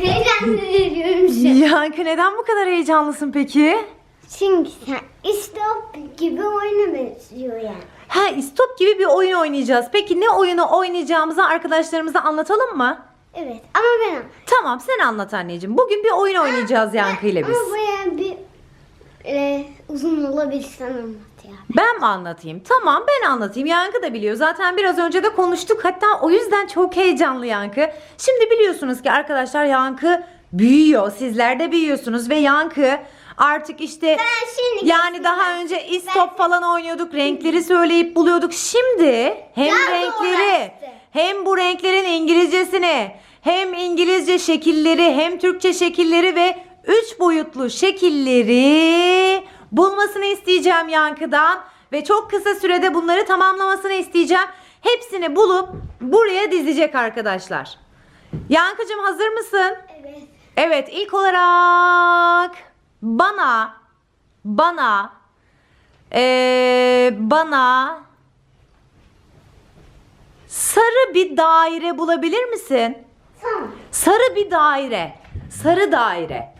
Heyecanlanıyorum şu an. Yankı neden bu kadar heyecanlısın peki? Çünkü sen istop gibi oyuna benziyor yani. Ha istop gibi bir oyun oynayacağız. Peki ne oyunu oynayacağımızı arkadaşlarımıza anlatalım mı? Evet ama ben. Tamam sen anlat anneciğim. Bugün bir oyun oynayacağız Yankı ile biz. Ama bayağı bir e, uzun olabilir sen anlat ya. Ben mi anlatayım? Tamam ben anlatayım. Yankı da biliyor. Zaten biraz önce de konuştuk. Hatta o yüzden çok heyecanlı Yankı. Şimdi biliyorsunuz ki arkadaşlar Yankı büyüyor. Sizler de büyüyorsunuz ve Yankı artık işte şimdi yani daha ben. önce istop falan oynuyorduk. Renkleri söyleyip buluyorduk. Şimdi hem Yankı renkleri uğraştı. hem bu renklerin İngilizcesini hem İngilizce şekilleri hem Türkçe şekilleri ve üç boyutlu şekilleri bulmasını isteyeceğim Yankı'dan ve çok kısa sürede bunları tamamlamasını isteyeceğim. Hepsini bulup buraya dizecek arkadaşlar. Yankıcığım hazır mısın? Evet. Evet ilk olarak bana bana eee, bana sarı bir daire bulabilir misin? Tamam. Sarı bir daire. Sarı daire.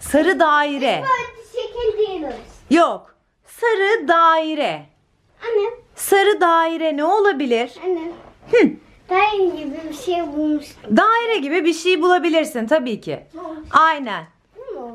Sarı daire. Böyle şekil orası. Yok. Sarı daire. Anne. Sarı daire ne olabilir? Anne. Hı. Ben gibi bir şey bulmuştum. Daire gibi bir şey bulabilirsin tabii ki. Aynen.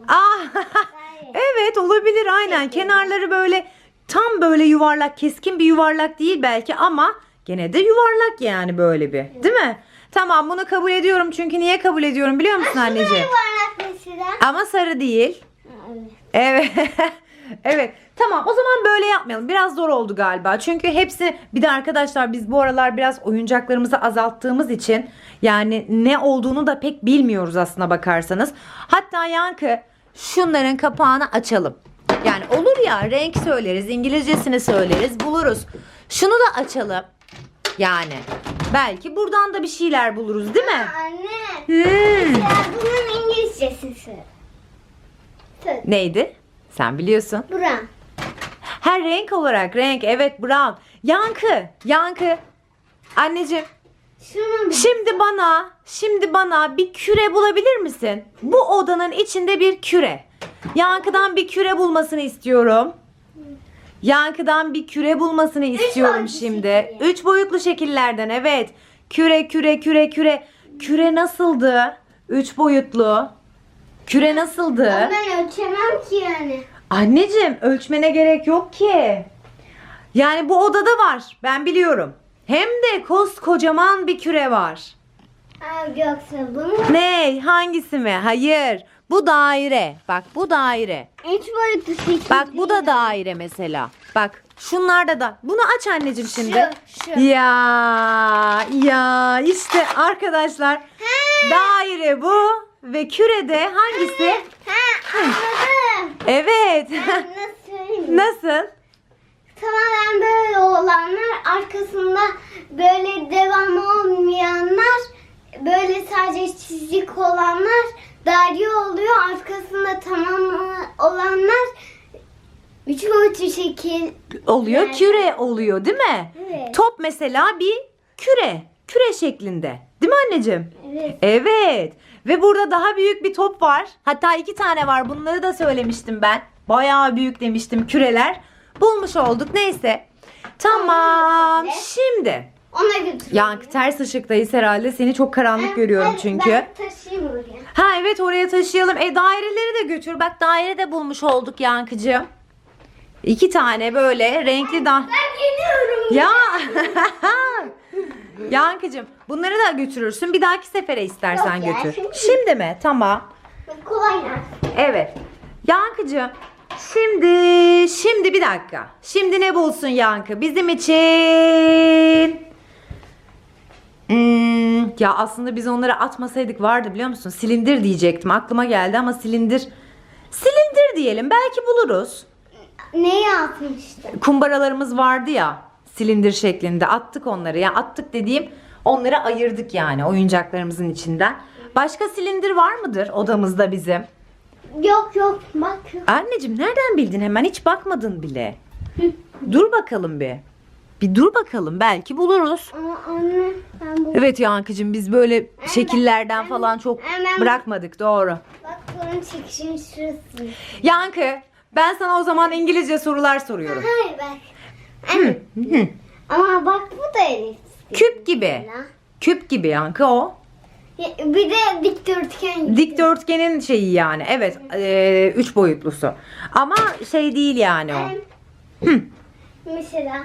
Ah, evet olabilir aynen. Kenarları böyle tam böyle yuvarlak, keskin bir yuvarlak değil belki ama gene de yuvarlak yani böyle bir. Değil mi? Tamam bunu kabul ediyorum çünkü niye kabul ediyorum biliyor musun anneciğim? Yuvarlak mesela. Ama sarı değil. Evet. Evet. evet. Tamam o zaman böyle yapmayalım. Biraz zor oldu galiba. Çünkü hepsi bir de arkadaşlar biz bu aralar biraz oyuncaklarımızı azalttığımız için yani ne olduğunu da pek bilmiyoruz aslına bakarsanız. Hatta Yankı şunların kapağını açalım. Yani olur ya renk söyleriz, İngilizcesini söyleriz, buluruz. Şunu da açalım. Yani belki buradan da bir şeyler buluruz değil mi? Anne. Hmm. Ya bunun İngilizcesi Söyle. Neydi? Sen biliyorsun. Buran. Her renk olarak renk evet brown. Yankı, yankı. Anneciğim şimdi bana, şimdi bana bir küre bulabilir misin? Bu odanın içinde bir küre. Yankıdan bir küre bulmasını istiyorum. Yankıdan bir küre bulmasını istiyorum boyutlu şimdi. şekilde. Üç boyutlu şekillerden evet. Küre, küre, küre, küre. Küre nasıldı? Üç boyutlu. Küre nasıldı? ben ölçemem ki yani. Anneciğim ölçmene gerek yok ki. Yani bu odada var. Ben biliyorum. Hem de koskocaman bir küre var. Aa, yoksa bunu Ne? Hangisi mi? Hayır. Bu daire. Bak bu daire. üç boyutlu şekil. Bak bu da daire mesela. Bak şunlar da da. Bunu aç anneciğim şimdi. Şu, şu. Ya ya işte arkadaşlar daire bu ve kürede hangisi? Ha anladım. Evet. Ben nasıl söyleyeyim? Nasıl? Tamamen böyle olanlar arkasında böyle devam olmayanlar böyle sadece çizik olanlar daire oluyor arkasında tamam olanlar üç boyutlu şekil oluyor Yani- küre oluyor değil mi? Evet. Top mesela bir küre. Küre şeklinde. Değil mi anneciğim? evet Evet. Ve burada daha büyük bir top var. Hatta iki tane var. Bunları da söylemiştim ben. Bayağı büyük demiştim küreler. Bulmuş olduk. Neyse. Tamam. Şimdi. ona götür. Yankı ters ışıktayız herhalde. Seni çok karanlık görüyorum Ben- çünkü. Ben taşıyayım oraya. Ha evet oraya taşıyalım. E daireleri de götür. Bak daire de bulmuş olduk Yankıcığım. İki tane böyle renkli da. Ben geliyorum. Ya. Yankıcığım bunları da götürürsün. Bir dahaki sefere istersen Yok ya, götür. şimdi- Şimdi mi? Tamam. Kolay gelsin. Evet. Yankıcığım şimdi şimdi bir dakika. Şimdi ne bulsun Yankı? Bizim için Hmm, ya aslında biz onları atmasaydık vardı biliyor musun? Silindir diyecektim. Aklıma geldi ama silindir silindir diyelim. Belki buluruz. Neyi atmıştın? kumbaralarımız vardı ya silindir şeklinde attık onları. Yani attık dediğim onları ayırdık yani oyuncaklarımızın içinden. Başka silindir var mıdır odamızda bizim? Yok yok bak yok. Anneciğim nereden bildin hemen hiç bakmadın bile. Dur bakalım bir. Bir dur bakalım belki buluruz. Ama anne ben bu... Evet Yankıcığım biz böyle şekillerden falan çok Hemen- bırakmadık doğru. Bak bunun çekişin şurası. Yankı ben sana o zaman İngilizce sorular soruyorum. Hayır bak. Hı. Ama bak bu da elif. Küp gibi. Küp gibi Yankı o. Bir de dikdörtgen. Dikdörtgenin şeyi yani. Evet. eee, üç boyutlusu. Ama şey değil yani o. Em, Mesela.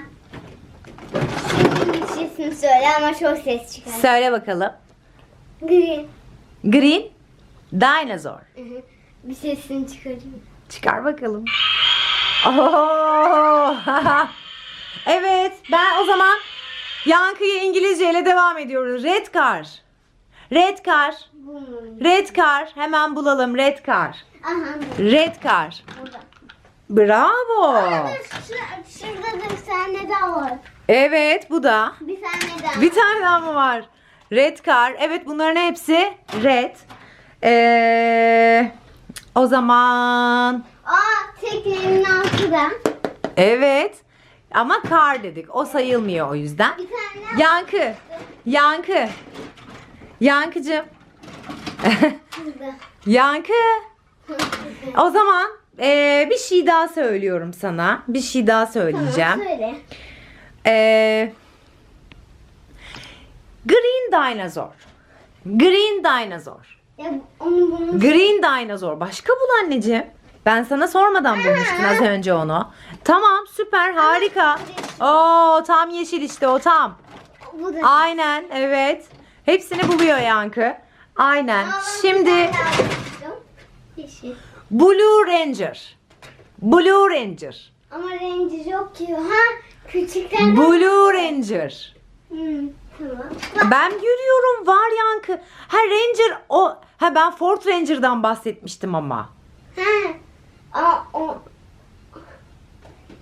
Şimdi İngilizcesini söyle ama çok ses çıkar. Söyle bakalım. Green. Green dinosaur. Hı hı. Bir sesini çıkarayım. Çıkar bakalım. Oo! evet, ben o zaman Yankı'ya İngilizce ile devam ediyoruz. Red car. Red car. Red car. Hemen bulalım. Red car. Aha. Red car. Burada. Bravo. Dur, şu- şurada da bir tane daha var. Evet, bu da. Bir tane daha. Bir tane daha mı var? Red car. Evet, bunların hepsi red. Ee, o zaman Aa teknenin altı da. evet. Ama car dedik. O sayılmıyor o yüzden. Yankı. Yankı. Yankıcığım. Yankı. O zaman eee, bir şey daha söylüyorum sana. Bir şey daha söyleyeceğim. Tamam söyle. Eee, green dinosaur. Green dinosaur. Ya onu bunu Green dinosaur. Başka bul anneciğim. Ben sana sormadan bulmuştun az önce onu. Tamam süper harika. Oo tam yeşil işte o tam. bu da. Aynen evet. Hepsini buluyor Yankı. Aynen. Şimdi. Yeşil. Blue Ranger. Blue Ranger. Ama rengi yok ki. Ha küçüklerden. Blue Ranger. Hmm, tamam. Ben görüyorum var Yankı. Ha Ranger o. Ha ben Ford Ranger'dan bahsetmiştim ama. Ha. Aa, o.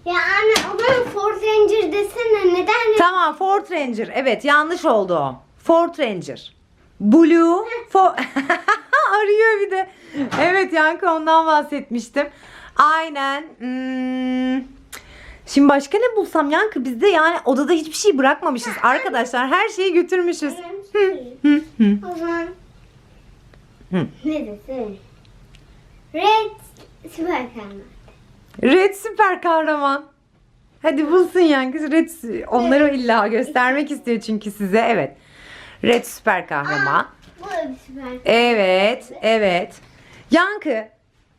Ya anne o zaman Ford Ranger desene neden? Tamam Ford Ranger. Evet yanlış oldu o. Ford Ranger. Blue. Fo- Arıyor bir de. Evet Yankı ondan bahsetmiştim. Aynen. Hmm. Şimdi başka ne bulsam Yankı bizde yani odada hiçbir şey bırakmamışız. Arkadaşlar her şeyi götürmüşüz. Hı, hı, hı. O zaman Hı. ne desene? Red süper kahraman. Red süper kahraman. Hadi bulsun Yankı. Red onları illa göstermek istiyor çünkü size. Evet. Red süper kahraman. Bu da bir süper kahraman. Evet, evet. Yankı.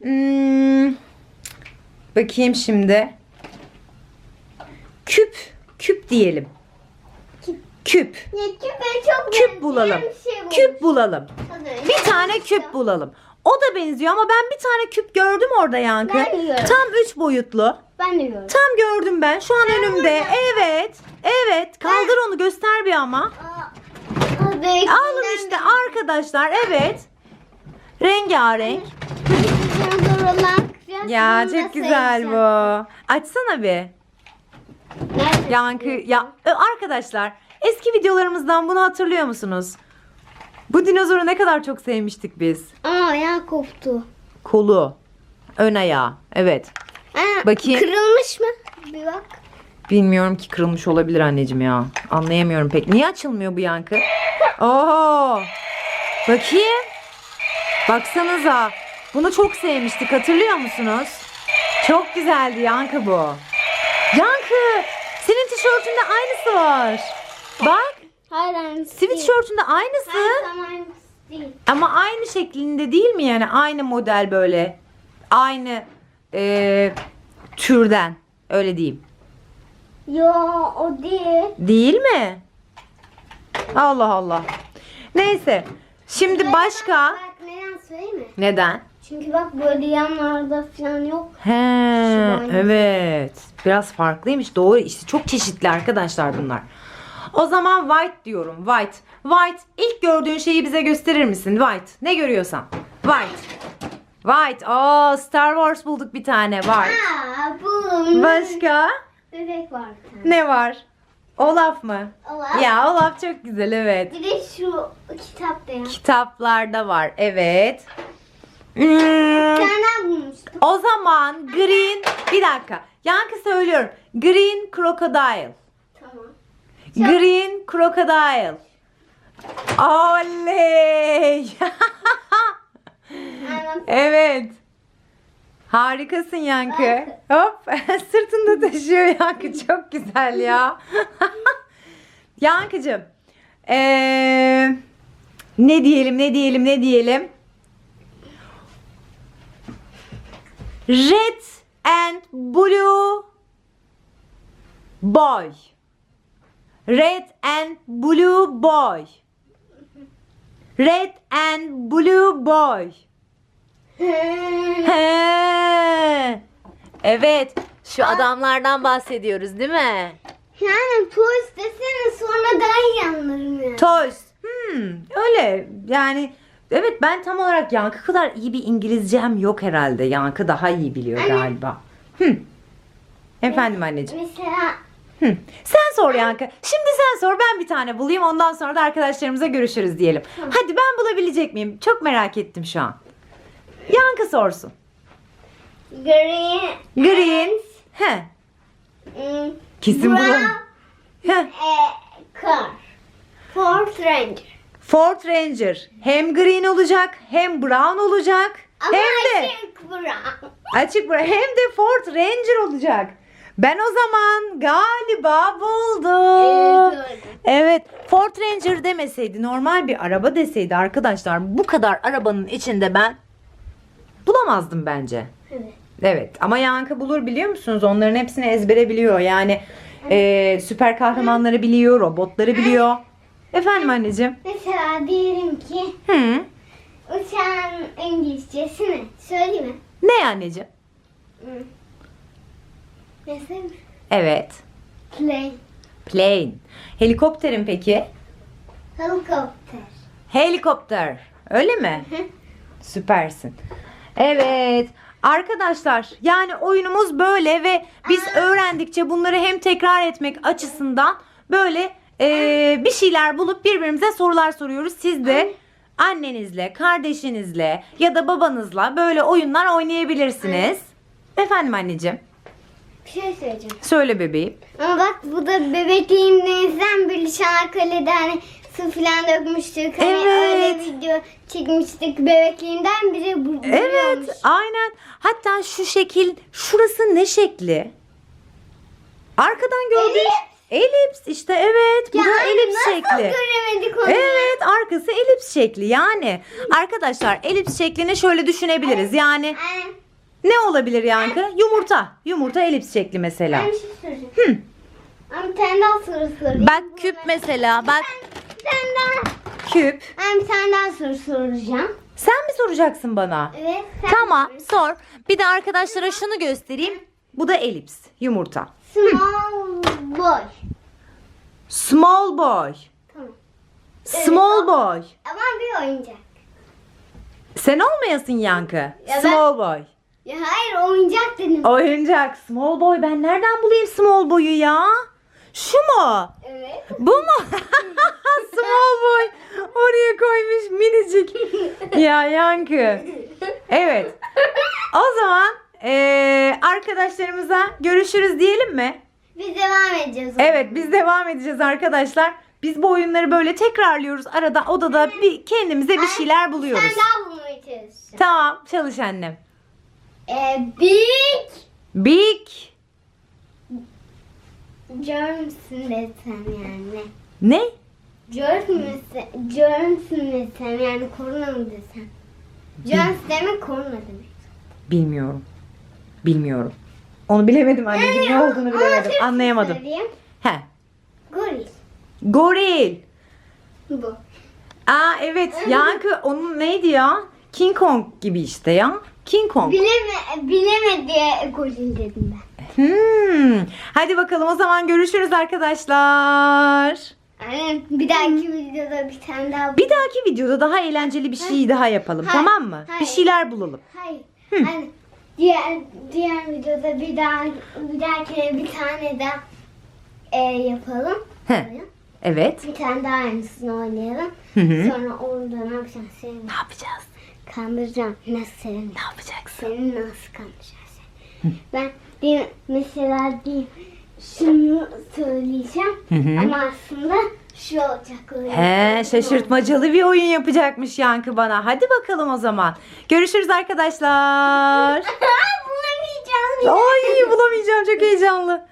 hmm, bakayım şimdi. Küp, küp diyelim. Küp. Küp. Ya küpe çok Küp bulalım. şey. Küp bulalım. Bir tane küp bulalım. O da benziyor ama ben bir tane küp gördüm orada Yankı. Ben de gördüm. Tam üç boyutlu. Ben de gördüm. Tam gördüm ben. Şu an önümde. Evet. Evet. Kaldır onu göster bir ama. Alın işte arkadaşlar. Evet. Rengarenk. Ya çok güzel bu. Açsana bir. Yankı ya Ö, arkadaşlar eski videolarımızdan bunu hatırlıyor musunuz? Bu dinozoru ne kadar çok sevmiştik biz. Ama ayağı koptu. Kolu, ön ayağı. Evet. Aa, Bakayım. Kırılmış mı? Bir bak. Bilmiyorum ki kırılmış olabilir anneciğim ya. Anlayamıyorum pek. Niye açılmıyor bu yankı? Oo! Bakayım. Baksanıza. Bunu çok sevmiştik. Hatırlıyor musunuz? Çok güzeldi yankı bu. Yankı! Senin tişörtünde aynısı var. Bak. Hayır aynısı tişörtünde aynısı. Tam aynısı değil. Ama aynı şeklinde değil mi yani? Aynı model böyle. Aynı eee, türden. Öyle diyeyim. Yo o değil. Değil mi? Allah Allah. Neyse. Şimdi başka. Bak neden söyleyeyim mi? Neden? Çünkü bak böyle yanlarda falan yok. He, evet. Biraz farklıymış. Doğru. İşte çok çeşitli arkadaşlar bunlar. O zaman white diyorum. White. White. İlk gördüğün şeyi bize gösterir misin? White. Ne görüyorsan. White. White. Oo, Star Wars bulduk bir tane. White. Aa bu. Başka? Bebek var. Ne var? Olaf mı? Olaf. Ya Olaf çok güzel evet. Bir de şu kitapta ya. Kitaplarda var evet. Hmm, Bir tane daha bulmuştum. o zaman green bir dakika. Yankı söylüyorum. Green crocodile. Green crocodile. Oley. Evet. Harikasın Yankı. Hop sırtında taşıyor Yankı. Çok güzel ya. Yankıcığım. Ee, ne diyelim ne diyelim ne diyelim. Red and blue boy. Red and blue boy. Red and blue boy. He. Evet. Şu adamlardan bahsediyoruz değil mi? yani polis desene sonra daha iyi anlarım yani. Toys. Hmm, öyle. Yani evet ben tam olarak Yankı kadar iyi bir İngilizcem yok herhalde. Yankı daha iyi biliyor Anne. galiba. Hmm. Efendim anneciğim. Mesela Hmm. Sen sor Yankı. Şimdi sen sor ben bir tane bulayım ondan sonra da arkadaşlarımıza görüşürüz diyelim. Hadi ben bulabilecek miyim? Çok merak ettim şu an. Yankı sorsun. green, Green. He. mm, Kesin brown, bulalım. Heh. e, car. Ford Ranger. Ford Ranger. Hem green olacak hem brown olacak. Ama hem de açık brown. açık bırak hem de Ford Ranger olacak. Ben o zaman galiba buldum. Evet, Evet, Ford Ranger demeseydi, normal bir araba deseydi arkadaşlar bu kadar arabanın içinde ben bulamazdım bence. Evet. Evet ama Yankı bulur biliyor musunuz? Onların hepsini ezbere biliyor. Yani eee, süper kahramanları biliyor, robotları biliyor. Efendim anneciğim? Mesela diyelim ki Hı. uçağın İngilizcesi ne? Söyleyeyim mi? Ne anneciğim? Hmm. Evet. plane, Plane. Helikopterin peki? helikopter. Helikopter. Öyle mi? Süpersin. Evet. Arkadaşlar yani oyunumuz böyle ve biz öğrendikçe bunları hem tekrar etmek açısından böyle eee, bir şeyler bulup birbirimize sorular soruyoruz. Siz de annenizle, kardeşinizle ya da babanızla böyle oyunlar oynayabilirsiniz. Efendim anneciğim. Bir şey söyleyeceğim. Söyle bebeğim. Ama bak bu da bebekliğimizden bir Çanakkale'de hani su filan dökmüştük. Hani Evet. öyle video çekmiştik bebekliğimden biri bu. Evet, aynen. Hatta şu şekil, şurası ne şekli? Arkadan gördüğün elips işte evet. Bu Ya da elips nasıl şekli. göremedik onu? Evet, arkası elips şekli. Yani arkadaşlar elips şeklini şöyle düşünebiliriz. Yani Anne, ne olabilir Yankı? Yumurta. Yumurta elips şekli mesela. ben bir şey soracağım. Ama bir tane daha soru sorayım. Bak küp mesela. Bak Bir tane daha. küp. Ben bir tane daha soru soracağım. Sen mi soracaksın bana? Evet. sen Tamam, sor. sor. Bir de arkadaşlara şunu göstereyim. Bu da elips, yumurta. Small boy. Small boy. Tamam. Small boy. Ama bir oyuncak. Sen olmayasın Yankı. ben- Small boy. Ya hayır oyuncak dedim. Oyuncak. Small boy. Ben nereden bulayım small boy'u ya? Şu mu? Evet. Bu mu? small boy. Oraya koymuş minicik. ya Yankı. Evet. O zaman eee, arkadaşlarımıza görüşürüz diyelim mi? Biz devam edeceğiz. Evet biz devam edeceğiz arkadaşlar. Biz bu oyunları böyle tekrarlıyoruz. Arada odada bir kendimize bir şeyler buluyoruz. Sen daha bulmaya çalışacaksın. Tamam çalış annem. Ee, big Big germsün desem yani. ne? Germs müsün, germsün desem yani korona mı desem. Germs demek korona demek. Bilmiyorum. Bilmiyorum. Onu bilemedim anneciğim. Ne olduğunu Ama bilemedim. Anlayamadım. söyleyeyim. He. Goril. Goril. Bu. Aa evet. Yankı onun neydi ya? King Kong gibi işte ya. King Kong. Bileme, bileme diye goril dedim ben. Hmm. Hadi bakalım o zaman görüşürüz arkadaşlar. Yani bir dahaki videoda bir tane daha Bir dahaki videoda daha eğlenceli bir şey daha yapalım. Hayır, Tamam mı? Bir hayır. şeyler bulalım. Hayır. Hı. Hani diğer diğer videoda bir daha bir dahakine bir tane daha e, yapalım. He. Evet. Bir tane daha aynısını oynayalım. Hı hı. Sonra orada ne yapacağız? Ne yapacağız? Kandıracağım. Nasıl seni? Ne yapacaksın? Seni nasıl kandıracağız? seni? Ben diye, mesela diyeyim şunu söyleyeceğim. Hı hı. Ama aslında şu olacak. öyle. He şaşırtmacalı bir oyun yapacakmış Yankı bana. Hadi bakalım o zaman. Görüşürüz arkadaşlar. Bulamayacağım. Ay bulamayacağım çok heyecanlı.